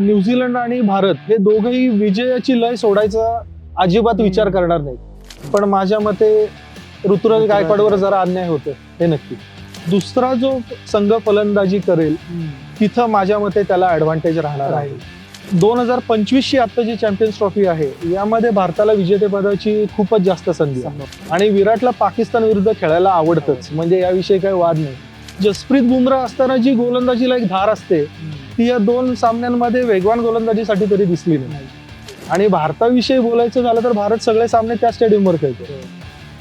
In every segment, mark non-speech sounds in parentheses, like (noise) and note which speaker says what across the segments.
Speaker 1: New Zealand आणि भारत हे दोघंही विजयाची लय सोडायचा अजिबात विचार करणार नाहीत. पण माझ्या मते ऋतुराज गायकवाडवर जरा अन्याय होतो हे नक्की. दुसरा जो संघ फलंदाजी करेल तिथं माझ्या मते त्याला ऍडव्हान्टेज राहणार आहे. दोन हजार पंचवीसची आता जी चॅम्पियन्स ट्रॉफी आहे यामध्ये भारताला विजेतेपदाची खूपच जास्त संधी आणि विराटला पाकिस्तान विरुद्ध खेळायला आवडतच. म्हणजे याविषयी काही वाद नाही. जसप्रीत बुमराह असताना जी गोलंदाजीला एक धार असते ती या दोन सामन्यांमध्ये वेगवान गोलंदाजीसाठी तरी दिसली नाही. आणि भारताविषयी बोलायचं झालं तर भारत सगळे सामने त्या स्टेडियमवर खेळतो.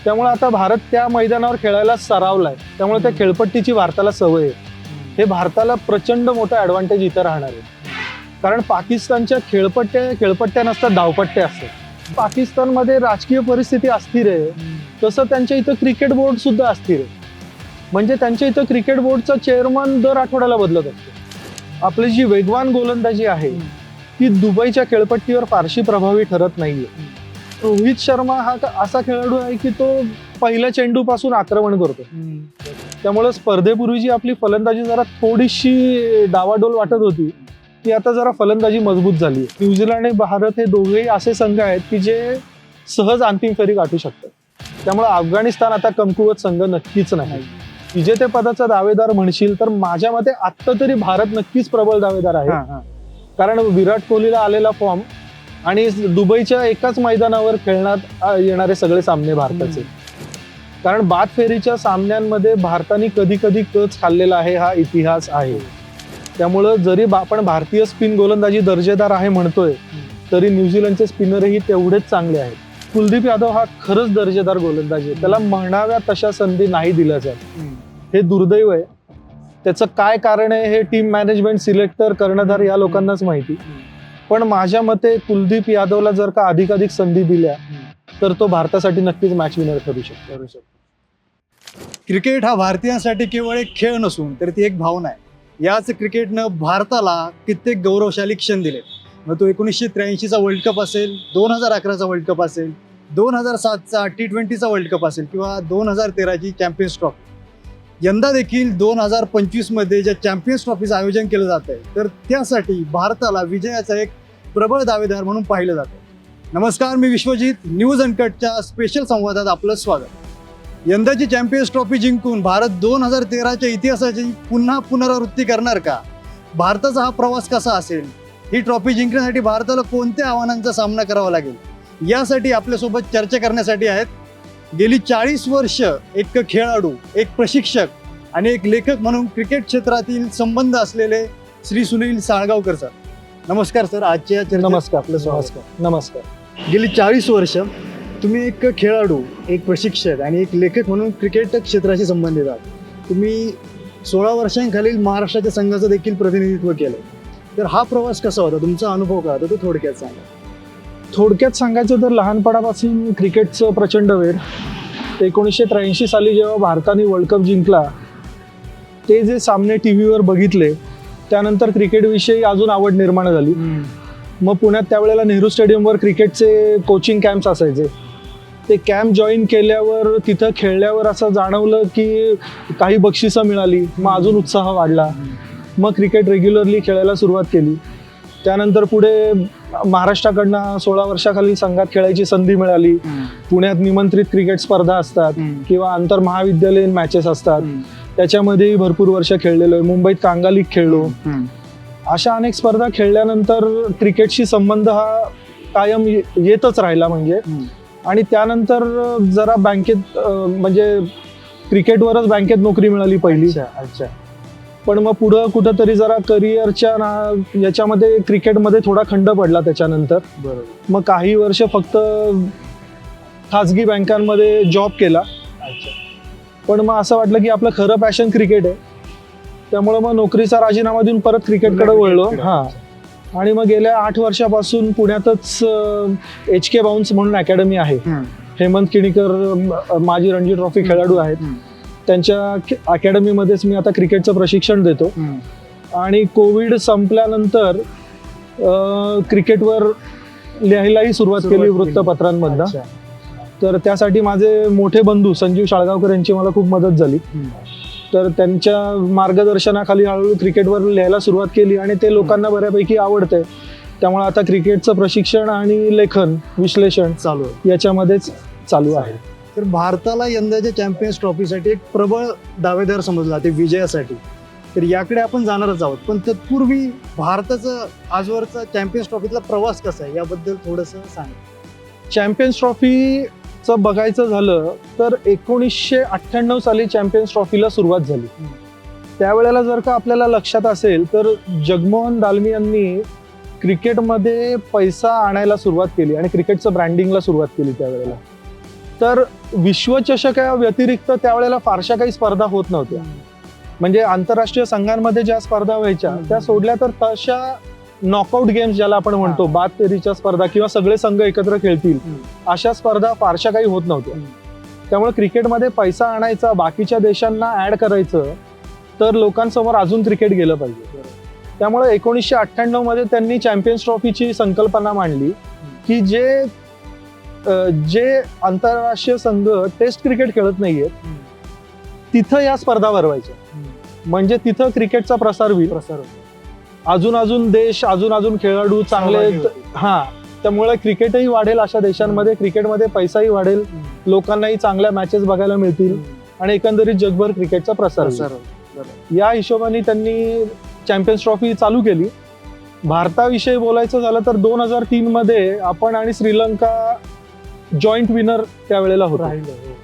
Speaker 1: त्यामुळे आता भारत त्या मैदानावर खेळायला सरावलाय. त्यामुळे त्या खेळपट्टीची भारताला सवय आहे. हे भारताला प्रचंड मोठा ऍडव्हान्टेज इथं राहणार आहे. कारण पाकिस्तानच्या खेळपट्ट्या खेळपट्ट्या नसतात धावपट्ट्या असतात. पाकिस्तानमध्ये राजकीय परिस्थिती अस्थिर आहे. तसं त्यांच्या इथं क्रिकेट बोर्ड सुद्धा अस्थिर आहे. म्हणजे त्यांच्या इथं क्रिकेट बोर्डचा चेअरमन दर आठवड्याला बदलत असतो. आपली जी वेगवान गोलंदाजी आहे ती दुबईच्या खेळपट्टीवर फारशी प्रभावी ठरत नाहीये. रोहित शर्मा हा असा खेळाडू आहे की तो पहिल्या चेंडूपासून आक्रमण करतो. त्यामुळे स्पर्धेपूर्वीची आपली फलंदाजी जरा थोडीशी डावाडोल वाटत होती ती आता जरा फलंदाजी मजबूत झाली न्यूझीलंड आणि भारत हे दोघेही असे संघ आहेत की जे सहज अंतिम फेरी गाठू शकतात. त्यामुळे अफगाणिस्तान आता कमकुवत संघ नक्कीच नाही. विजेतेपदाचा दावेदार म्हणशील तर माझ्या मते आत्ता तरी भारत नक्कीच प्रबळ दावेदार आहे. कारण विराट कोहलीला आलेला फॉर्म आणि दुबईच्या एकाच मैदानावर खेळण्यात येणारे सगळे सामने भारताचे. कारण बाद फेरीच्या सामन्यांमध्ये भारताने कधी कधी कच खाल्लेला आहे हा इतिहास आहे. त्यामुळं जरी आपण भारतीय स्पिन गोलंदाजी दर्जेदार आहे म्हणतोय तरी न्यूझीलंडचे स्पिनरही तेवढेच चांगले आहेत. कुलदीप यादव हा खरंच दर्जेदार गोलंदाजी आहे. त्याला म्हणाव्या तशा संधी नाही दिल्या जात. हे दुर्दैव आहे. त्याचं काय कारण आहे हे टीम मॅनेजमेंट सिलेक्टर कर्णधार या लोकांनाच माहिती. पण माझ्या मते कुलदीप यादवला जर का अधिकाधिक संधी दिल्या तर तो भारतासाठी नक्कीच मॅच विनर ठरू शकतो.
Speaker 2: क्रिकेट हा भारतीयांसाठी केवळ एक खेळ नसून तर ती एक भावना आहे. याच क्रिकेटनं भारताला कित्येक गौरवशाली क्षण दिले मग तो एकोणीसशे त्र्याऐंशीचा वर्ल्ड कप असेल दोन हजार अकराचा वर्ल्ड कप असेल दोन हजार सातचा टी ट्वेंटीचा वर्ल्ड कप असेल किंवा दोन हजार तेराची चॅम्पियन्स ट्रॉफी यंदा देखील दोन हजार पंचवीसमध्ये ज्या चॅम्पियन्स ट्रॉफीचं आयोजन केलं जात आहे तर त्यासाठी भारताला विजयाचा एक प्रबळ दावेदार म्हणून पाहिलं जातं नमस्कार मी विश्वजित. न्यूज अनकटच्या स्पेशल संवादात आपलं स्वागत. यंदाची चॅम्पियन्स ट्रॉफी जिंकून भारत दोन हजार तेराच्या इतिहासाची पुन्हा पुनरावृत्ती करणार का? भारताचा हा प्रवास कसा असेल? ही ट्रॉफी जिंकण्यासाठी भारताला कोणत्या आव्हानांचा सामना करावा लागेल? यासाठी आपल्यासोबत चर्चा करण्यासाठी आहेत गेली चाळीस वर्ष एक खेळाडू एक प्रशिक्षक आणि एक लेखक म्हणून क्रिकेट क्षेत्रातील संबंध असलेले श्री सुनील साळगावकर सर नमस्कार सर आजच्या
Speaker 1: नमस्कार
Speaker 2: आपलं.
Speaker 1: नमस्कार. नमस्कार.
Speaker 2: गेली चाळीस वर्ष तुम्ही एक खेळाडू एक प्रशिक्षक आणि एक लेखक म्हणून क्रिकेट क्षेत्राशी संबंधित आहात. तुम्ही सोळा वर्षांखालील महाराष्ट्राच्या संघाचं देखील प्रतिनिधित्व केलं. तर हा प्रवास कसा होता? तुमचा अनुभव काय होता? तो थोडक्यात सांगा.
Speaker 1: थोडक्यात सांगायचं तर लहानपणापासून क्रिकेटचं प्रचंड वेळ एकोणीसशे त्र्याऐंशी साली जेव्हा भारताने वर्ल्ड कप जिंकला ते जे सामने टी व्हीवर बघितले त्यानंतर क्रिकेटविषयी अजून आवड निर्माण झाली. मग पुण्यात त्यावेळेला नेहरू स्टेडियमवर क्रिकेटचे कोचिंग कॅम्प्स असायचे. ते कॅम्प जॉईन केल्यावर तिथं खेळल्यावर असं जाणवलं की काही बक्षिसं मिळाली मग अजून उत्साह वाढला. मग क्रिकेट रेग्युलरली खेळायला सुरुवात केली. त्यानंतर पुढे महाराष्ट्राकडनं सोळा वर्षाखाली संघात खेळायची संधी मिळाली. पुण्यात निमंत्रित क्रिकेट स्पर्धा असतात किंवा आंतर महाविद्यालयीन मॅचेस असतात. त्याच्यामध्येही भरपूर वर्ष खेळलेलो आहे. मुंबईत कांगा लीग खेळलो. अशा अनेक स्पर्धा खेळल्यानंतर क्रिकेटशी संबंध हा कायम येतच राहिला म्हणजे. आणि त्यानंतर जरा बँकेत म्हणजे क्रिकेटवरच बँकेत नोकरी मिळाली पहिली.
Speaker 2: अच्छा.
Speaker 1: पण मग पुढं कुठंतरी जरा करिअरच्या ना याच्यामध्ये क्रिकेटमध्ये थोडा खंड पडला त्याच्यानंतर.
Speaker 2: बरोबर.
Speaker 1: मग काही वर्ष फक्त खाजगी बँकांमध्ये जॉब केला.
Speaker 2: अच्छा.
Speaker 1: पण मग असं वाटलं की आपलं खरं पॅशन क्रिकेट आहे. त्यामुळे मग नोकरीचा राजीनामा देऊन परत क्रिकेटकडे वळलो. हा. आणि मग गेल्या आठ वर्षापासून पुण्यातच एच के बाउन्स म्हणून अकॅडमी आहे. हेमंत किणीकर अ, माजी रणजी ट्रॉफी खेळाडू आहेत. त्यांच्या अकॅडमीमध्येच मी आता क्रिकेटचं प्रशिक्षण देतो. आणि कोविड संपल्यानंतर क्रिकेटवर लिहायलाही सुरुवात केली. वृत्तपत्रांमधनं. तर त्यासाठी माझे मोठे बंधू संजीव शाळगावकर यांची मला खूप मदत झाली. तर त्यांच्या मार्गदर्शनाखाली हळूहळू क्रिकेटवर लिहायला सुरुवात केली आणि ते लोकांना बऱ्यापैकी आवडतंय. त्यामुळे आता क्रिकेटचं प्रशिक्षण आणि लेखन विश्लेषण
Speaker 2: चालू
Speaker 1: याच्यामध्येच चालू आहे.
Speaker 2: तर भारताला यंदाच्या चॅम्पियन्स ट्रॉफीसाठी एक प्रबळ दावेदार समजला जाते विजयासाठी. तर याकडे आपण जाणारच आहोत. पण तत्पूर्वी भारताचं आजवरचा चॅम्पियन्स ट्रॉफीतला प्रवास कसा आहे याबद्दल थोडंसं सांग.
Speaker 1: चॅम्पियन्स ट्रॉफीचं बघायचं झालं तर एकोणीसशे अठ्ठ्याण्णव साली चॅम्पियन्स ट्रॉफीला सुरुवात झाली. त्यावेळेला जर का आपल्याला लक्षात असेल तर जगमोहन दालमी यांनी क्रिकेटमध्ये पैसा आणायला सुरुवात केली आणि क्रिकेटचं ब्रँडिंगला सुरुवात केली त्यावेळेला. तर विश्वचषक या व्यतिरिक्त त्यावेळेला फारशा काही स्पर्धा होत नव्हत्या म्हणजे आंतरराष्ट्रीय संघांमध्ये ज्या स्पर्धा व्हायच्या. त्या सोडल्या तर तशा नॉकआउट गेम्स ज्याला आपण म्हणतो. बाद फेरीच्या स्पर्धा किंवा सगळे संघ एकत्र खेळतील. अशा स्पर्धा फारशा काही होत नव्हत्या. त्यामुळे क्रिकेटमध्ये पैसा आणायचा बाकीच्या देशांना ऍड करायचं तर लोकांसमोर अजून क्रिकेट गेलं पाहिजे त्यामुळे एकोणीसशे अठ्ठ्याण्णवमध्ये त्यांनी चॅम्पियन्स ट्रॉफीची संकल्पना मांडली की जे जे आंतरराष्ट्रीय संघ टेस्ट क्रिकेट खेळत नाहीयेत
Speaker 2: हम्म.
Speaker 1: तिथं या स्पर्धा भरवायच्या. म्हणजे तिथं क्रिकेटचा प्रसार होईल
Speaker 2: प्रसार.
Speaker 1: अजून अजून देश अजून अजून खेळाडू चांगले. हा त्यामुळे क्रिकेटही वाढेल अशा देशांमध्ये क्रिकेटमध्ये पैसाही वाढेल. लोकांनाही चांगल्या मॅचेस बघायला मिळतील. आणि एकंदरीत जगभर क्रिकेटचा प्रसार. या हिशोबाने त्यांनी चॅम्पियन्स ट्रॉफी चालू केली भारताविषयी बोलायचं झालं तर दोन हजार तीन मध्ये आपण आणि श्रीलंका जॉईंट विनर त्यावेळेला होतो
Speaker 2: राहिलं, हो.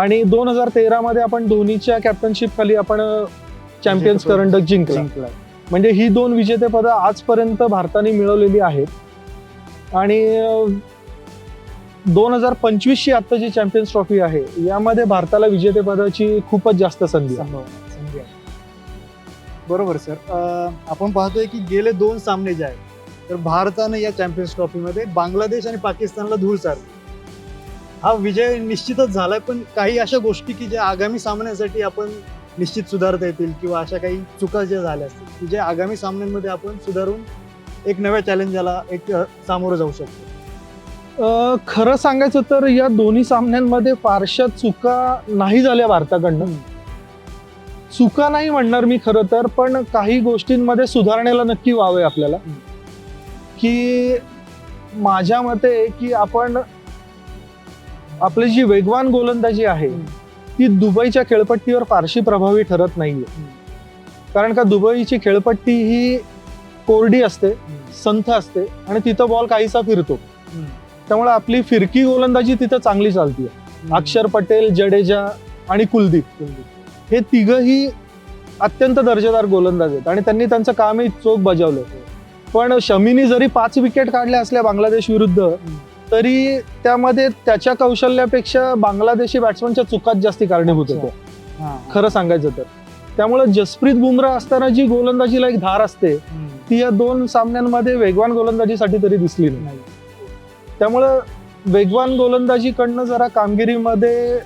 Speaker 1: आणि दोन हजार तेरा मध्ये आपण धोनीच्या कॅप्टनशिप खाली आपण चॅम्पियन्स. करंडक जिंकला. म्हणजे ही दोन विजेतेपदं आजपर्यंत भारताने मिळवलेली आहेत आणि दोन हजार पंचवीसची आता जी चॅम्पियन्स ट्रॉफी आहे यामध्ये भारताला विजेतेपदाची खूपच जास्त संधी आहे.
Speaker 2: बरोबर सर आपण पाहतोय की गेले दोन सामने जे आहेत तर भारतानं या चॅम्पियन्स ट्रॉफीमध्ये बांगलादेश आणि पाकिस्तानला धूळ चारली. हा विजय निश्चितच झालाय पण काही अशा गोष्टी की ज्या आगामी सामन्यासाठी आपण निश्चित सुधारता येतील किंवा अशा काही चुका ज्या झाल्या असतील की जे आगामी सामन्यांमध्ये आपण सुधारून एक नव्या चॅलेंजला एक सामोरं जाऊ शकतो.
Speaker 1: अं, खरं सांगायचं तर या दोन्ही सामन्यांमध्ये फारशा चुका नाही झाल्या भारताकडनं. चुका नाही म्हणणार मी खरं तर पण काही गोष्टींमध्ये सुधारण्याला नक्की व्हावे आपल्याला. की माझ्या मते की आपण आपली जी वेगवान गोलंदाजी आहे. ती दुबईच्या खेळपट्टीवर फारशी प्रभावी ठरत नाहीये. कारण का दुबईची खेळपट्टी ही कोरडी असते संथ असते आणि तिथं बॉल काहीसा फिरतो. त्यामुळे आपली फिरकी गोलंदाजी तिथं चांगली चालते अक्षर पटेल जडेजा आणि कुलदीप. हे तिघही अत्यंत दर्जेदार गोलंदाज आहेत आणि त्यांनी त्यांचं कामही चोख बजावलं पण शमीनी जरी पाच विकेट काढल्या असल्या बांगलादेश विरुद्ध तरी त्यामध्ये त्याच्या कौशल्यापेक्षा बांगलादेशी बॅट्समनच्या चुकात जास्ती कारणीभूत. होत्या. खरं सांगायचं तर. त्यामुळे जसप्रीत बुमराह असताना जी गोलंदाजीला एक धार असते ती या दोन सामन्यांमध्ये वेगवान गोलंदाजीसाठी तरी दिसली नाही. त्यामुळं वेगवान गोलंदाजीकडनं जरा कामगिरीमध्ये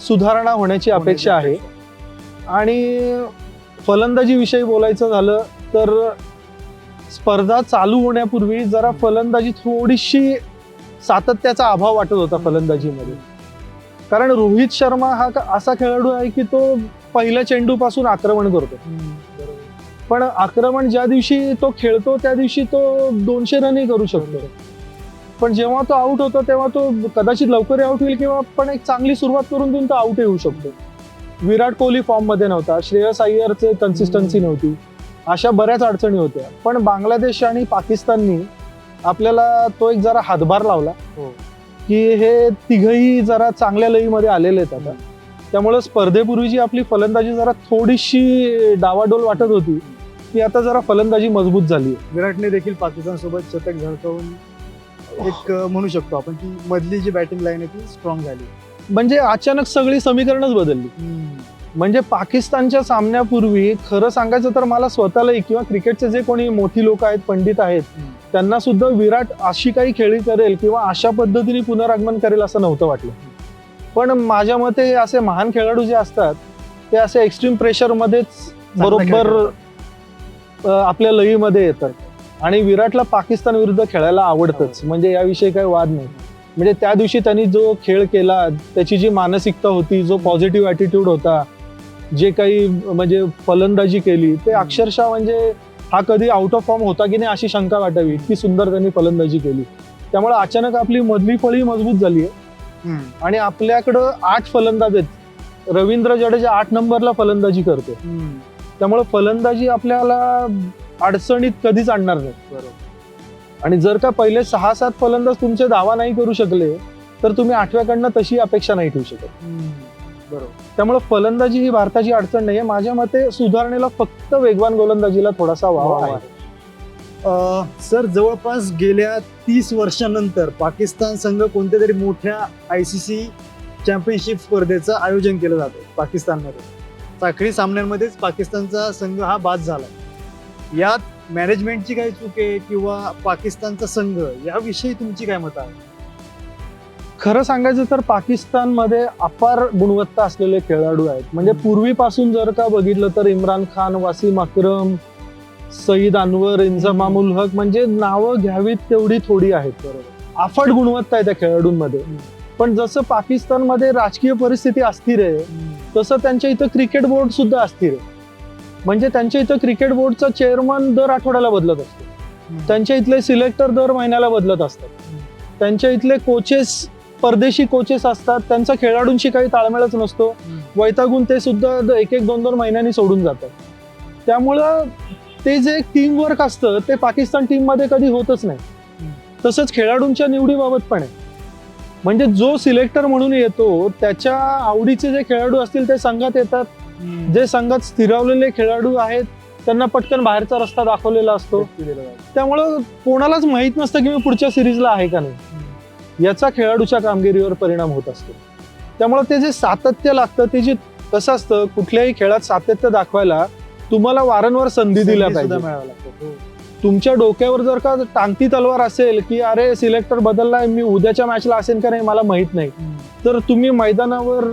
Speaker 1: सुधारणा होण्याची अपेक्षा आहे. आणि फलंदाजीविषयी बोलायचं झालं तर स्पर्धा चालू होण्यापूर्वी जरा फलंदाजी थोडीशी सातत्याचा अभाव वाटत होता फलंदाजीमध्ये. कारण रोहित शर्मा हा का- असा खेळाडू आहे की तो पहिल्या चेंडूपासून आक्रमण करतो. पण आक्रमण ज्या दिवशी तो खेळतो त्या दिवशी तो दोनशे रनही करू शकतो. पण जेव्हा तो आउट होतो तेव्हा तो कदाचित लवकर आउट होईल किंवा पण एक चांगली सुरुवात करून देऊन तो आउट होऊ शकतो. विराट कोहली फॉर्ममध्ये नव्हता. श्रेयस अय्यरचे कन्सिस्टन्सी. नव्हती. अशा बऱ्याच अडचणी होत्या. पण बांगलादेश आणि पाकिस्ताननी आपल्याला तो एक जरा हातभार लावला.
Speaker 2: हो.
Speaker 1: की हे तिघही जरा चांगल्या लईमध्ये आलेले आहेत आता. त्यामुळे स्पर्धेपूर्वीची आपली फलंदाजी जरा थोडीशी डावाडोल वाटत होती ती आता जरा फलंदाजी मजबूत झाली
Speaker 2: विराटने देखील पाकिस्तान सोबत शतक झळकावून एक म्हणू शकतो आपण की मधली जी बॅटिंग लाईन आहे ती स्ट्रॉंग झाली.
Speaker 1: म्हणजे अचानक सगळी समीकरणच बदलली. म्हणजे पाकिस्तानच्या सामन्यापूर्वी खरं सांगायचं तर मला स्वतःलाही किंवा क्रिकेटचे जे कोणी मोठी लोक आहेत पंडित आहेत त्यांना सुद्धा विराट अशी काही खेळी करेल किंवा अशा पद्धतीने पुनरागमन करेल असं नव्हतं वाटलं. पण माझ्या मते असे महान खेळाडू जे असतात ते असे एक्स्ट्रीम प्रेशरमध्येच बरोबर आपल्या लईमध्ये येतात. आणि विराटला पाकिस्तान विरुद्ध खेळायला आवडतच. म्हणजे याविषयी काही वाद नाही. म्हणजे त्या दिवशी त्यांनी जो खेळ केला त्याची जी मानसिकता होती जो पॉझिटिव्ह ॲटिट्यूड होता जे काही म्हणजे फलंदाजी केली ते अक्षरशः म्हणजे हा कधी आउट ऑफ फॉर्म होता की नाही अशी शंका वाटावी. इतकी सुंदर त्यांनी फलंदाजी केली. त्यामुळे अचानक आपली मधली फळी मजबूत झाली आहे. आणि आपल्याकडं आठ फलंदाज आहेत. रवींद्र जडेजा आठ नंबरला फलंदाजी करतो. त्यामुळे फलंदाजी आपल्याला अडचणीत कधीच आणणार नाही.
Speaker 2: बरोबर.
Speaker 1: आणि जर का पहिले सहा सात फलंदाज तुमचे दावा नाही करू शकले तर तुम्ही आठव्याकडनं तशी अपेक्षा नाही ठेवू शकत.
Speaker 2: बरोबर.
Speaker 1: त्यामुळे फलंदाजी ही भारताची अडचण नाही आहे माझ्या मते सुधारणेला फक्त वेगवान गोलंदाजीला थोडासा वाव आहे.
Speaker 2: सर जवळपास गेल्या तीस वर्षानंतर पाकिस्तान संघ कोणत्या तरी मोठ्या आय सी सी चॅम्पियनशिप स्पर्धेचं आयोजन केलं जातं पाकिस्तानमध्ये. साखळी सामन्यांमध्येच पाकिस्तानचा संघ हा बाद झाला यात मॅनेजमेंटची काय चूक आहे किंवा पाकिस्तानचा संघ याविषयी तुमची काय मत आहे
Speaker 1: खरं सांगायचं तर पाकिस्तानमध्ये अपार गुणवत्ता असलेले खेळाडू आहेत. म्हणजे पूर्वीपासून जर का बघितलं तर इम्रान खान वासिम अक्रम सईद अनवर इंझमामुल हक म्हणजे नावं घ्यावीत तेवढी थोडी आहेत. अफाट गुणवत्ता आहे त्या खेळाडूंमध्ये. पण जसं पाकिस्तानमध्ये राजकीय परिस्थिती अस्थिर आहे तसं त्यांच्या इथं क्रिकेट बोर्ड सुद्धा अस्थिर आहे. म्हणजे त्यांच्या इथं क्रिकेट बोर्डचा चेअरमन दर आठवड्याला बदलत असतो. त्यांच्या इथले सिलेक्टर दर महिन्याला बदलत असतात. त्यांच्या इथले कोचेस परदेशी कोचेस असतात त्यांचा खेळाडूंशी काही ताळमेळच नसतो. वैतागून ते सुद्धा एक एक दोन दोन महिन्यांनी सोडून जातात. त्यामुळं ते जे टीम वर्क असतं ते पाकिस्तान टीममध्ये कधी होतच नाही. तसंच खेळाडूंच्या निवडीबाबत पण आहे. म्हणजे जो सिलेक्टर म्हणून येतो त्याच्या आवडीचे जे खेळाडू असतील ते संघात येतात. जे संघात स्थिरावलेले खेळाडू आहेत त्यांना पटकन बाहेरचा रस्ता दाखवलेला असतो. त्यामुळं कोणालाच माहीत नसतं की मी पुढच्या सिरीजला आहे का नाही. याचा खेळाडूच्या कामगिरीवर परिणाम होत असतो. त्यामुळे ते जे सातत्य लागतं ते जे कसं असतं कुठल्याही खेळात सातत्य दाखवायला तुम्हाला वारंवार संधी दिल्या पाहिजे.
Speaker 2: हो.
Speaker 1: तुमच्या डोक्यावर जर का टांगती तलवार असेल की अरे सिलेक्टर बदललाय मी उद्याच्या मॅचला असेल का नाही मला माहीत नाही. तर तुम्ही मैदानावर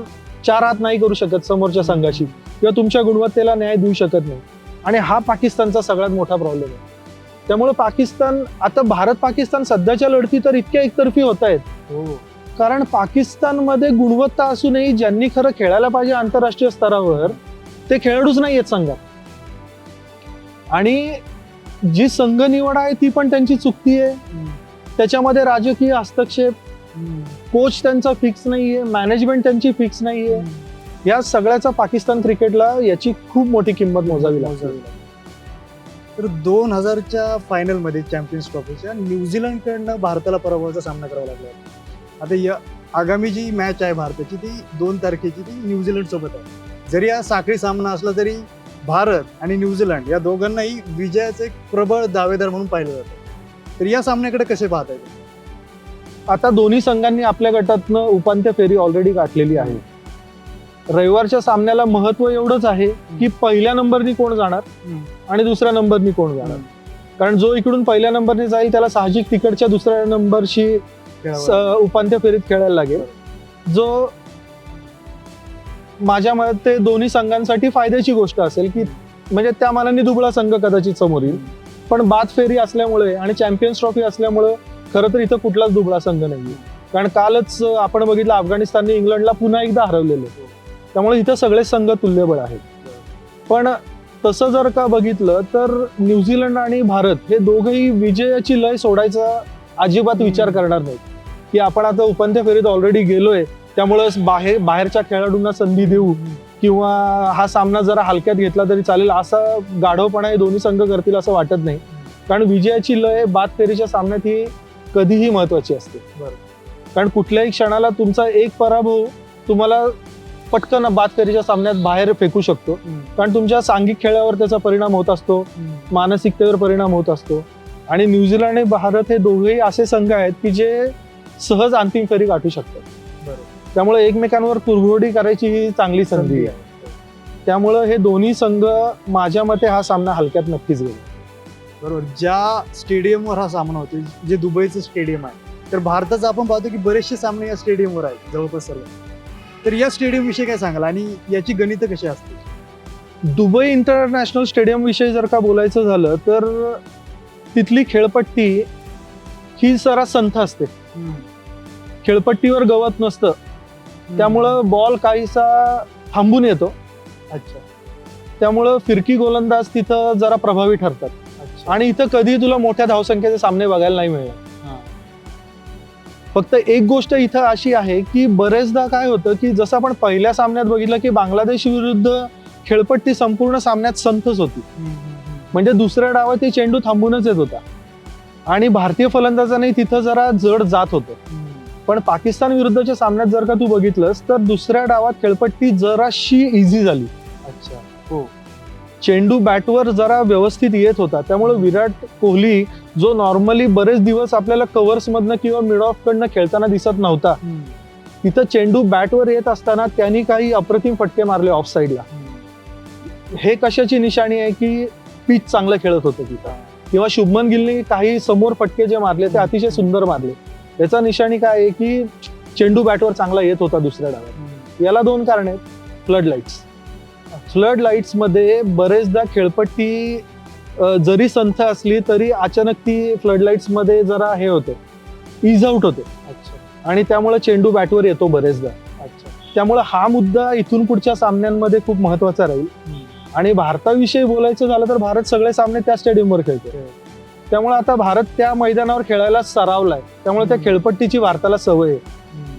Speaker 1: चार हात नाही करू शकत समोरच्या संघाशी किंवा तुमच्या गुणवत्तेला न्याय देऊ शकत नाही. आणि हा पाकिस्तानचा सगळ्यात मोठा प्रॉब्लेम आहे. त्यामुळे पाकिस्तान आता भारत पाकिस्तान सध्याच्या लढती तर इतक्या एकतर्फी होत आहेत.
Speaker 2: हो.
Speaker 1: कारण पाकिस्तानमध्ये गुणवत्ता असूनही ज्यांनी खरं खेळायला पाहिजे आंतरराष्ट्रीय स्तरावर ते खेळाडूच नाही आहेत संघात. आणि जी संघ निवड आहे ती पण त्यांची चुकती आहे. त्याच्यामध्ये राजकीय हस्तक्षेप कोच त्यांचा फिक्स नाहीये मॅनेजमेंट त्यांची फिक्स नाहीये. या सगळ्याचा पाकिस्तान क्रिकेटला याची खूप मोठी किंमत मोजावी लागते.
Speaker 2: तर दोन हजारच्या फायनलमध्ये चॅम्पियन्स ट्रॉफीच्या न्यूझीलंडकडनं भारताला पराभवाचा सामना करावा लागला होता. आता या आगामी जी मॅच आहे भारताची ती दोन तारखेची ती न्यूझीलंड सोबत आहे जरी हा साखळी सामना असला तरी भारत आणि न्यूझीलंड या दोघांनाही विजयाचे एक प्रबळ दावेदार म्हणून पाहिलं जातं तर या सामन्याकडे कसे पाहताय तुम्ही?
Speaker 1: आता दोन्ही संघांनी आपल्या गटातनं उपांत्य फेरी ऑलरेडी गाठलेली आहे रविवारच्या सामन्याला महत्त्व एवढंच आहे की पहिल्या नंबरनी कोण जाणार आणि दुसऱ्या नंबरनी कोण जाणार? कारण जो इकडून पहिल्या नंबरने जाईल त्याला साहजिक तिकडच्या दुसऱ्या नंबरशी उपांत्य फेरीत खेळायला लागेल. जो माझ्या मते दोन्ही संघांसाठी फायद्याची गोष्ट असेल की म्हणजे त्या मानाने दुबळा संघ कदाचित समोर येईल. पण बाद फेरी असल्यामुळे आणि चॅम्पियन्स ट्रॉफी असल्यामुळे खरं तर इथं कुठलाच दुबळा संघ नाही कारण कालच आपण बघितलं अफगाणिस्तानने इंग्लंडला पुन्हा एकदा हरवलेलं. त्यामुळे इथं सगळे संघ तुल्यबळ आहेत. पण तसं जर का बघितलं तर न्यूझीलंड आणि भारत हे दोघंही विजयाची लय सोडायचा अजिबात विचार करणार नाहीत. की आपण आता उपांत्य फेरीत ऑलरेडी गेलोय त्यामुळे बाहेर बाहेरच्या खेळाडूंना संधी देऊ किंवा हा सामना जरा हलक्यात घेतला तरी चालेल असा गाढवपणा हे दोन्ही संघ करतील असं वाटत नाही. कारण विजयाची लय बाद फेरीच्या सामन्यात ही कधीही महत्वाची असते.
Speaker 2: बरं.
Speaker 1: कारण कुठल्याही क्षणाला तुमचा एक पराभव तुम्हाला पटकन बाद फेरीच्या सामन्यात बाहेर फेकू शकतो. कारण तुमच्या सांघिक खेळावर त्याचा परिणाम होत असतो. मानसिकतेवर परिणाम होत असतो. आणि न्यूझीलंड आणि भारत हे दोघेही असे संघ आहेत की जे सहज अंतिम फेरी गाठू शकतात. त्यामुळे एकमेकांवर कुरघोडी करायची ही चांगली संधी आहे. त्यामुळं हे दोन्ही संघ माझ्या मते हा सामना हलक्यात नक्कीच घेईल
Speaker 2: बरोबर. ज्या स्टेडियमवर हा सामना होतो जे दुबईचं स्टेडियम आहे तर भारताचं आपण पाहतो की बरेचसे सामने या स्टेडियमवर आहेत जवळपास सर्व. तर या स्टेडियम विषयी काय सांगाल? आणि याची गणित कशी असते
Speaker 1: दुबई इंटरनॅशनल स्टेडियम विषयी जर का बोलायचं झालं तर तिथली खेळपट्टी ही जरा संथ असते. खेळपट्टीवर गवत नसतं. त्यामुळं बॉल काहीसा थांबून येतो.
Speaker 2: अच्छा.
Speaker 1: त्यामुळं फिरकी गोलंदाज तिथं जरा प्रभावी ठरतात. आणि इथं कधी तुला मोठ्या धावसंख्येचे सामने बघायला नाही मिळणार. फक्त एक गोष्ट इथं अशी आहे की बरेचदा काय होतं की जसं आपण पहिल्या सामन्यात बघितलं की बांगलादेश विरुद्ध खेळपट्टी संपूर्ण सामन्यात संथच होती. म्हणजे दुसऱ्या डावात ती चेंडू थांबूनच येत होता. आणि भारतीय फलंदाजाने तिथं जरा जड जात होतं. पण पाकिस्तान विरुद्धच्या सामन्यात जर का तू बघितलंस तर दुसऱ्या डावात खेळपट्टी जराशी इझी झाली.
Speaker 2: अच्छा. हो.
Speaker 1: चेंडू बॅटवर जरा व्यवस्थित येत होता. त्यामुळे विराट कोहली जो नॉर्मली बरेच दिवस आपल्याला कव्हर्स मधनं किंवा मिड ऑफ कडनं खेळताना दिसत नव्हता. तिथं चेंडू बॅटवर येत असताना त्यांनी काही अप्रतिम फटके मारले ऑफ साईडला हे कशाची निशाणी आहे की पिच चांगलं खेळत होतं तिथं? किंवा शुभमन गिलने काही समोर फटके जे मारले ते अतिशय सुंदर मारले. याचा निशाणी काय आहे की चेंडू बॅटवर चांगला येत होता दुसऱ्या डावात. याला दोन कारण आहेत. फ्लड लाईट्स फ्लड लाईट्समध्ये बरेचदा खेळपट्टी जरी संथ असली तरी अचानक ती फ्लड लाईट्समध्ये जरा हे होते इज आउट होते.
Speaker 2: अच्छा.
Speaker 1: आणि त्यामुळे चेंडू बॅटवर येतो बरेचदा.
Speaker 2: अच्छा.
Speaker 1: त्यामुळे हा मुद्दा इथून पुढच्या सामन्यांमध्ये खूप महत्त्वाचा राहील. आणि भारताविषयी बोलायचं झालं तर भारत सगळे सामने त्या स्टेडियमवर खेळतो. त्यामुळे आता भारत त्या मैदानावर खेळायला सरावलाय. त्यामुळे त्या. खेळपट्टीची भारताला सवय आहे.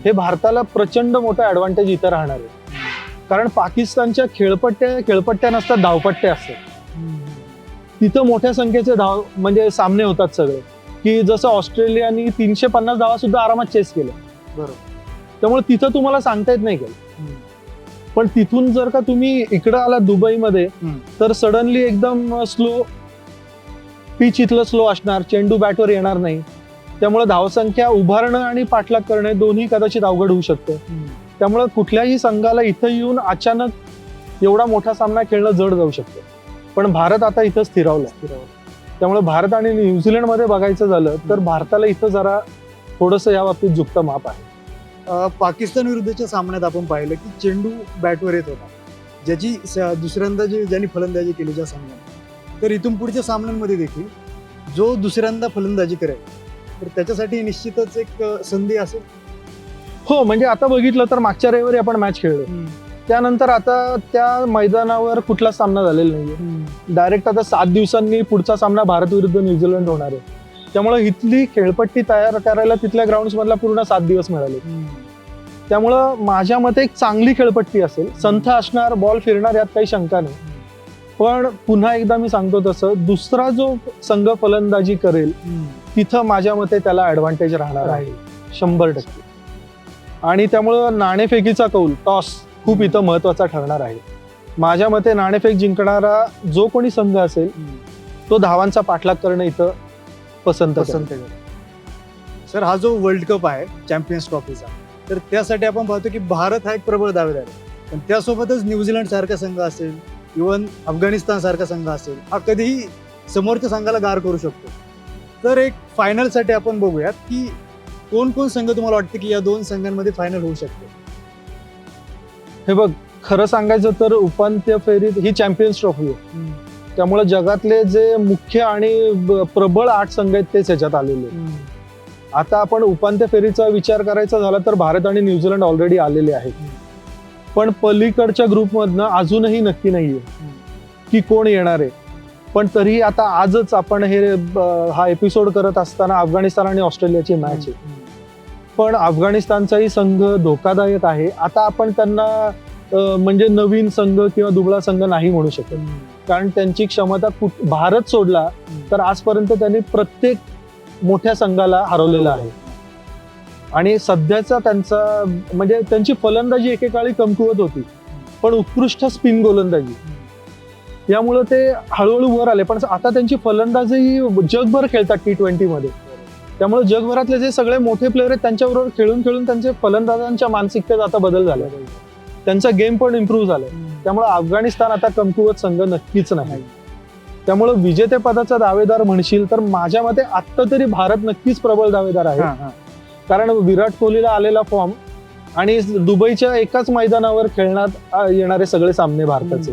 Speaker 1: हे भारताला प्रचंड मोठं ऍडव्हान्टेज इथं राहणार आहे. कारण पाकिस्तानच्या खेळपट्ट्या खेळपट्ट्या नसतात धावपट्ट्या असतात. तिथं मोठ्या संख्येचे धाव म्हणजे सामने होतात सगळे. की जसं ऑस्ट्रेलियानी तीनशे पन्नास धावा सुद्धा आरामात चेस केल्या
Speaker 2: बरोबर.
Speaker 1: त्यामुळे तिथं तुम्हाला सांगता येत नाही केलं पण तिथून जर का तुम्ही इकडं आला दुबईमध्ये. तर सडनली एकदम स्लो पिच इथलं स्लो असणार चेंडू बॅटवर येणार नाही. त्यामुळे धावसंख्या उभारणं आणि पाठलाग करणे दोन्ही कदाचित अवघड होऊ शकतं. त्यामुळे कुठल्याही संघाला इथं येऊन अचानक एवढा मोठा सामना खेळणं जड जाऊ शकतं. पण भारत आता इथं स्थिरावला त्यामुळे भारत आणि न्यूझीलंडमध्ये बघायचं झालं तर भारताला इथं जरा थोडंसं या बाबतीत जुक्त माप आहे.
Speaker 2: पाकिस्तान विरुद्धच्या सामन्यात आपण पाहिलं की चेंडू बॅटवर येत होता. ज्याची स- दुसऱ्यांदा जी ज्यांनी फलंदाजी केली ज्या सामन्यात. तर इथून पुढच्या सामन्यांमध्ये देखील जो दुसऱ्यांदा फलंदाजी करेल तर त्याच्यासाठी निश्चितच एक संधी असेल.
Speaker 1: हो म्हणजे आता बघितलं तर मागच्या रविवारी आपण मॅच खेळलो. त्यानंतर आता त्या मैदानावर कुठला सामना झालेला नाहीये. डायरेक्ट आता सात दिवसांनी पुढचा सामना भारत विरुद्ध न्यूझीलंड होणार आहे. त्यामुळे इथली खेळपट्टी तयार करायला तिथल्या ग्राउंड मधला पूर्ण सात दिवस मिळाले. त्यामुळं माझ्या मते एक चांगली खेळपट्टी असेल. संथ असणार बॉल फिरणार यात काही शंका नाही. पण पुन्हा एकदा मी सांगतो तसं दुसरा जो संघ फलंदाजी करेल तिथं माझ्या मते त्याला ऍडव्हान्टेज राहणार आहे. शंभर टक्के. आणि त्यामुळं नाणेफेकीचा कौल टॉस खूप इथं महत्त्वाचा ठरणार आहे. माझ्या मते नाणेफेक जिंकणारा जो कोणी संघ असेल तो धावांचा पाठलाग करणं इथं पसंत
Speaker 2: पसंत
Speaker 1: करेल.
Speaker 2: सर हा जो वर्ल्ड कप आहे चॅम्पियन्स ट्रॉफीचा तर त्यासाठी आपण पाहतो की भारत हा एक प्रबळ दावेदार आहे. पण त्यासोबतच न्यूझीलंड सारखा संघ असेल इवन अफगाणिस्तान सारखा संघ असेल हा कधीही समोरच्या संघाला गार करू शकतो. तर एक फायनलसाठी आपण बघूयात की कोण कोण संघ तुम्हाला वाटतं की या दोन संघांमध्ये फायनल होऊ शकते?
Speaker 1: हे बघ खरं सांगायचं तर उपांत्य फेरीत ही चॅम्पियन्स ट्रॉफी आहे. त्यामुळे जगातले जे मुख्य आणि प्रबळ आठ संघ आहेत तेच ह्याच्यात आलेले. आता आपण उपांत्य फेरीचा विचार करायचा झाला तर भारत आणि न्यूझीलंड ऑलरेडी आलेले आहेत. पण पलीकडच्या ग्रुपमधनं अजूनही नक्की नाहीये की कोण येणार आहे. पण तरीही आता आजच आपण हे हा एपिसोड करत असताना अफगाणिस्तान आणि ऑस्ट्रेलियाची मॅच आहे. पण अफगाणिस्तानचाही संघ धोकादायक आहे. आता आपण त्यांना म्हणजे नवीन संघ किंवा दुबळा संघ नाही म्हणू शकत. कारण त्यांची क्षमता कुठ भारत सोडला तर आजपर्यंत त्यांनी प्रत्येक मोठ्या संघाला हरवलेला आहे. आणि सध्याचा त्यांचा म्हणजे त्यांची फलंदाजी एकेकाळी कमकुवत होती. पण उत्कृष्ट स्पिन गोलंदाजी. यामुळे ते हळूहळू वर आले. पण आता त्यांची फलंदाजी जगभर खेळतात टी ट्वेंटी मध्ये. त्यामुळे जगभरातले जे सगळे मोठे प्लेअर आहेत त्यांच्याबरोबर खेळून खेळून त्यांचे फलंदाजांच्या मानसिकतेत आता बदल झाला त्यांचा गेम पण इम्प्रूव्ह झालाय. त्यामुळे अफगाणिस्तान आता कमकुवत संघ नक्कीच नाही. त्यामुळे विजेतेपदाचा दावेदार म्हणशील तर माझ्या मते आत्ता तरी भारत नक्कीच प्रबळ दावेदार आहे. कारण विराट कोहलीला आलेला फॉर्म आणि दुबईच्या एकाच मैदानावर खेळण्यात येणारे सगळे सामने भारताचे.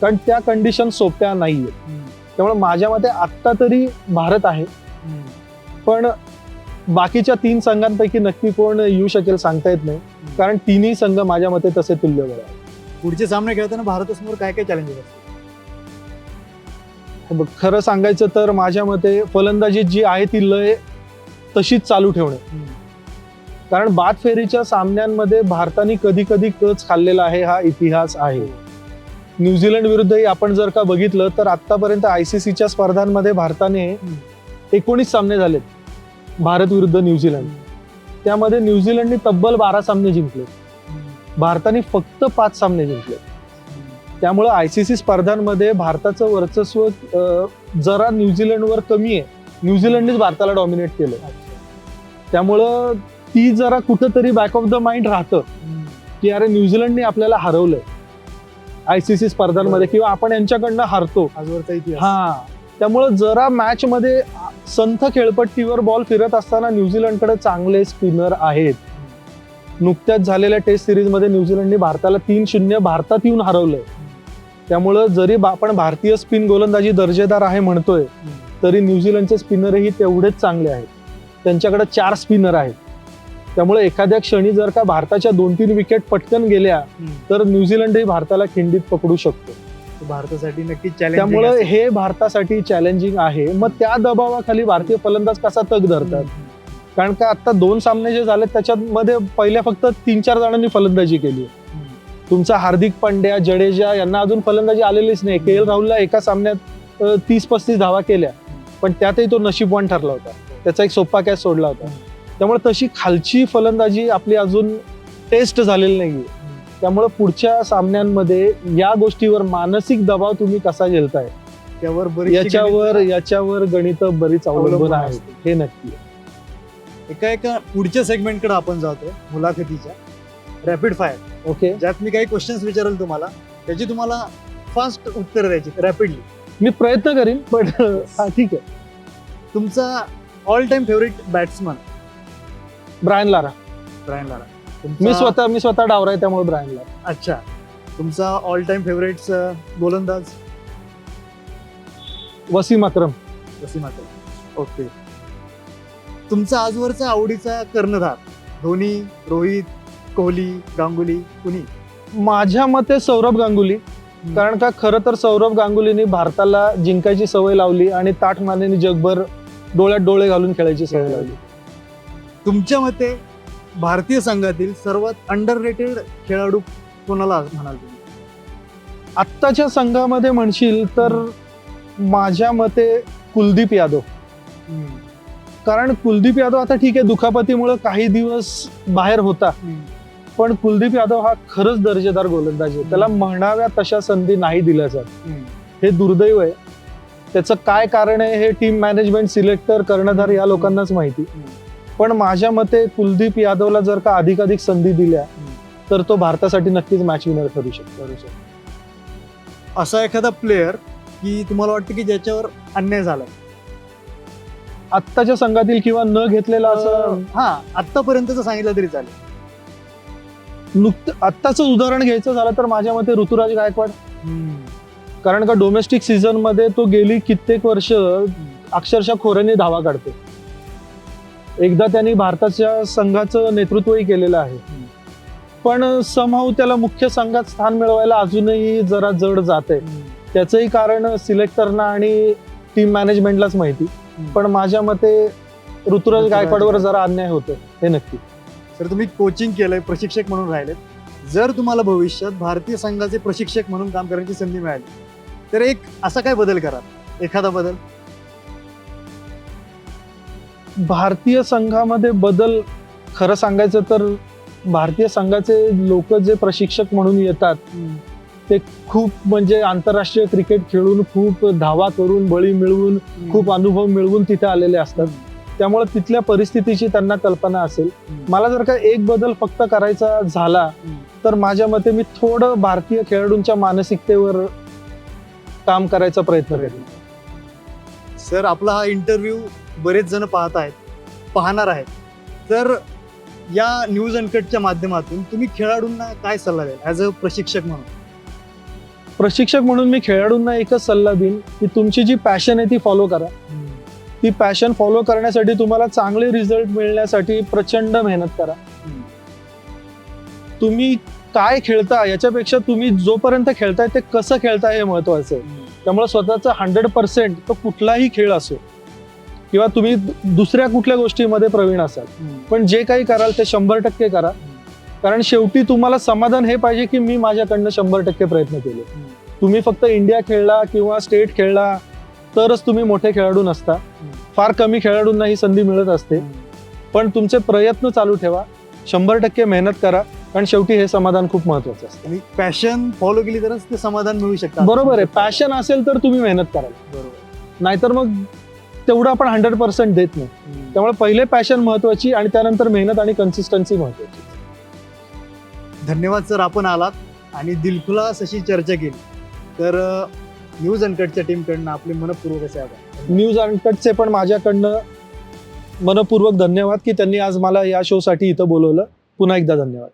Speaker 1: कारण त्या कंडिशन सोप्या नाहीये त्यामुळे माझ्या मते आत्ता तरी भारत आहे. पण बाकीच्या तीन संघांपैकी नक्की कोण येऊ शकेल सांगता येत नाही. कारण तिन्ही संघ माझ्या मते तसे तुल्यबळ आहेत.
Speaker 2: पुढचे सामने खेळताना भारतासमोर काय काय चॅलेंजेस
Speaker 1: बघ, खरं सांगायचं तर माझ्या मते फलंदाजी जी आहे ती लय तशीच चालू ठेवणे. कारण बाद फेरीच्या सामन्यांमध्ये भारताने कधी कधी कच खाल्लेला आहे हा इतिहास आहे. न्यूझीलंड विरुद्धही आपण जर का बघितलं तर आतापर्यंत आय सी सीच्या स्पर्धांमध्ये भारताने एकोणीस सामने झालेत भारत विरुद्ध न्यूझीलंड त्यामध्ये न्यूझीलंडने तब्बल बारा सामने जिंकले. भारताने फक्त पाच सामने जिंकले. त्यामुळे आय सी सी स्पर्धांमध्ये भारताचं वर्चस्व जरा न्यूझीलंडवर कमी आहे. न्यूझीलंडनेच भारताला डॉमिनेट केलं त्यामुळं ती जरा कुठंतरी बॅक ऑफ द माइंड राहतं. की अरे न्यूझीलंडने आपल्याला हरवलंय. आय सी सी स्पर्धांमध्ये किंवा आपण यांच्याकडनं हारतो. हा. त्यामुळं जरा मॅच मध्ये संथ खेळपट्टीवर बॉल फिरत असताना न्यूझीलंडकडे चांगले स्पिनर आहेत. नुकत्याच झालेल्या टेस्ट सिरीजमध्ये न्यूझीलंडने भारताला तीन शून्य भारतात येऊन हरवलंय. त्यामुळं जरी बा- आपण भारतीय स्पिन गोलंदाजी दर्जेदार आहे म्हणतोय तरी न्यूझीलंडचे स्पिनरही तेवढेच चांगले आहेत. त्यांच्याकडे चार स्पिनर आहेत. त्यामुळे एखाद्या क्षणी जर का भारताच्या दोन तीन विकेट पटकन गेल्या तर न्यूझीलंडही भारताला खिंडीत पकडू शकतो.
Speaker 2: भारतासाठी नक्कीच चॅलेंज
Speaker 1: त्यामुळे हे भारतासाठी चॅलेंजिंग आहे. मग त्या दबावाखाली भारतीय फलंदाज कसा तग धरतात? कारण का आता दोन सामने जे झाले त्याच्यामध्ये पहिल्या फक्त तीन चार जणांनी फलंदाजी केली. तुमचा हार्दिक पांड्या जडेजा यांना अजून फलंदाजी आलेलीच नाही. के एल राहुलला एका सामन्यात तीस पस्तीस धावा केल्या. पण त्यातही तो नशीबवान ठरला होता. त्याचा एक सोपा कॅच सोडला होता. त्यामुळे तशी खालची फलंदाजी आपली अजून टेस्ट झालेली नाहीये. त्यामुळे पुढच्या सामन्यांमध्ये या गोष्टीवर मानसिक दबाव तुम्ही कसा झेलताय?
Speaker 2: त्यावर
Speaker 1: याच्यावर याच्यावर गणित बरीच अवलंबून
Speaker 2: असते.
Speaker 1: हे नक्की आहे.
Speaker 2: एका एका पुढच्या सेगमेंटकडे आपण जातोय मुलाखतीच्या. रॅपिड फायर
Speaker 1: ओके
Speaker 2: ज्यात मी काही क्वेश्चन्स विचारेल तुम्हाला त्याची तुम्हाला फास्ट उत्तर द्यायची रॅपिडली
Speaker 1: मी प्रयत्न करीन पण (laughs) हा ठीक आहे.
Speaker 2: तुमचा all time favourite batsman
Speaker 1: Brian Lara.
Speaker 2: Brian Lara.
Speaker 1: मी स्वतः मी स्वतः डावरा आहे त्यामुळे ब्रायन लारा
Speaker 2: अच्छा. तुमचा ऑल टाइम फेवरेट गोलंदाज?
Speaker 1: वसीम अक्रम.
Speaker 2: वसीम अक्रम. ओके तुमचा आजवरचा आवडीचा कर्णधार धोनी रोहित कोहली गांगुली कुणी?
Speaker 1: माझ्या मते सौरभ गांगुली. कारण का खरं तर सौरभ गांगुलीने भारताला जिंकायची सवय लावली आणि ताठ मानेने जगभर डोळ्यात डोळे घालून खेळायची सवय लावली.
Speaker 2: तुमच्या मते भारतीय संघातील सर्वात अंडर रेटेड खेळाडू कोणाला म्हणाल तुम्ही?
Speaker 1: आत्ताच्या संघामध्ये म्हणशील तर माझ्या मते कुलदीप यादव. कारण कुलदीप यादव आता ठीक आहे दुखापतीमुळे काही दिवस बाहेर होता. पण कुलदीप यादव हा खरंच दर्जेदार गोलंदाज आहे. त्याला म्हणाव्या तशा संधी नाही दिल्या जात. हे दुर्दैव आहे. त्याचं काय कारण आहे हे टीम मॅनेजमेंट सिलेक्टर कर्णधार या लोकांनाच माहिती. पण माझ्या मते कुलदीप यादवला जर का अधिकाधिक संधी दिल्या तर तो भारतासाठी नक्कीच मॅच विनर ठरू शकतो.
Speaker 2: करू शकतो. असा एखादा प्लेअर की तुम्हाला वाटतं की ज्याच्यावर अन्याय झाला
Speaker 1: आत्ताच्या संघातील किंवा न घेतलेला असं
Speaker 2: हा आतापर्यंतच सांगितलं तरी चालेल.
Speaker 1: नुकतं आत्ताच उदाहरण घ्यायचं झालं तर माझ्या मते ऋतुराज गायकवाड. कारण का डोमेस्टिक सीझनमध्ये तो गेली कित्येक वर्ष अक्षरशः खोऱ्याने धावा काढतो एकदा त्यांनी भारताच्या संघाचं नेतृत्वही केलेलं आहे. पण समहाऊ त्याला मुख्य संघात स्थान मिळवायला अजूनही जरा जड जात आहे त्याचंही कारण सिलेक्टरना आणि टीम मॅनेजमेंटलाच माहिती. पण माझ्या मते ऋतुराज गायकवाडवर जरा अन्याय होतो हे नक्की.
Speaker 2: तर तुम्ही कोचिंग केलंय प्रशिक्षक म्हणून राहिलेत. जर तुम्हाला भविष्यात भारतीय संघाचे प्रशिक्षक म्हणून काम करण्याची संधी मिळाली तर एक असा काय बदल करा? एखादा बदल?
Speaker 1: भारतीय संघामध्ये बदल खरं सांगायचं तर भारतीय संघाचे लोक जे प्रशिक्षक म्हणून येतात ते खूप म्हणजे आंतरराष्ट्रीय क्रिकेट खेळून खूप धावा करून बळी मिळवून खूप अनुभव मिळवून तिथे आलेले असतात. त्यामुळे तिथल्या परिस्थितीची त्यांना कल्पना असेल. मला जर का एक बदल फक्त करायचा झाला तर माझ्या मते मी थोडं भारतीय खेळाडूंच्या मानसिकतेवर काम करायचा प्रयत्न करेन.
Speaker 2: सर आपला हा इंटरव्ह्यू बरेच जण पाहत आहेत पाहणार आहेत. तर या न्यूज अनकटच्या माध्यमातून तुम्ही खेळाडूंना काय सल्ला द्याल? ॲज अ प्रशिक्षक म्हणून.
Speaker 1: प्रशिक्षक म्हणून मी खेळाडूंना एकच सल्ला देईन की तुमची जी पॅशन आहे ती फॉलो करा. ती पॅशन फॉलो करण्यासाठी तुम्हाला चांगले रिझल्ट मिळण्यासाठी प्रचंड मेहनत करा. तुम्ही काय खेळता याच्यापेक्षा तुम्ही जोपर्यंत खेळताय ते कसं खेळताय हे महत्वाचं आहे. त्यामुळे स्वतःचं हंड्रेड पर्सेंट तो कुठलाही खेळ असो किंवा तुम्ही दुसऱ्या कुठल्या गोष्टीमध्ये प्रवीण असाल. पण जे काही कराल ते शंभर टक्के करा. कारण शेवटी तुम्हाला समाधान हे पाहिजे की मी माझ्याकडनं शंभर टक्के प्रयत्न केले. तुम्ही फक्त इंडिया खेळला किंवा स्टेट खेळला तरच तुम्ही मोठे खेळाडू नसता. फार कमी खेळाडूंना ही संधी मिळत असते. पण तुमचे प्रयत्न चालू ठेवा. शंभर टक्के मेहनत करा. कारण शेवटी हे समाधान खूप महत्वाचं असतं.
Speaker 2: आणि पॅशन फॉलो केली तरच ते समाधान मिळू शकतं.
Speaker 1: बरोबर आहे. पॅशन असेल तर तुम्ही मेहनत कराल.
Speaker 2: बरोबर.
Speaker 1: नाहीतर मग तेवढं आपण हंड्रेड पर्सेंट देत नाही. त्यामुळे पहिले पॅशन महत्वाची आणि त्यानंतर मेहनत आणि कन्सिस्टन्सी महत्वाची.
Speaker 2: धन्यवाद सर. आपण आलात आणि दिलखुलास अशी चर्चा केली. तर न्यूज अनकटच्या टीमकडनं आपले मनपूर्वक असे आभार.
Speaker 1: न्यूज अनकटचे पण माझ्याकडनं मनपूर्वक धन्यवाद की त्यांनी आज मला या शोसाठी इथं बोलवलं. पुन्हा एकदा धन्यवाद.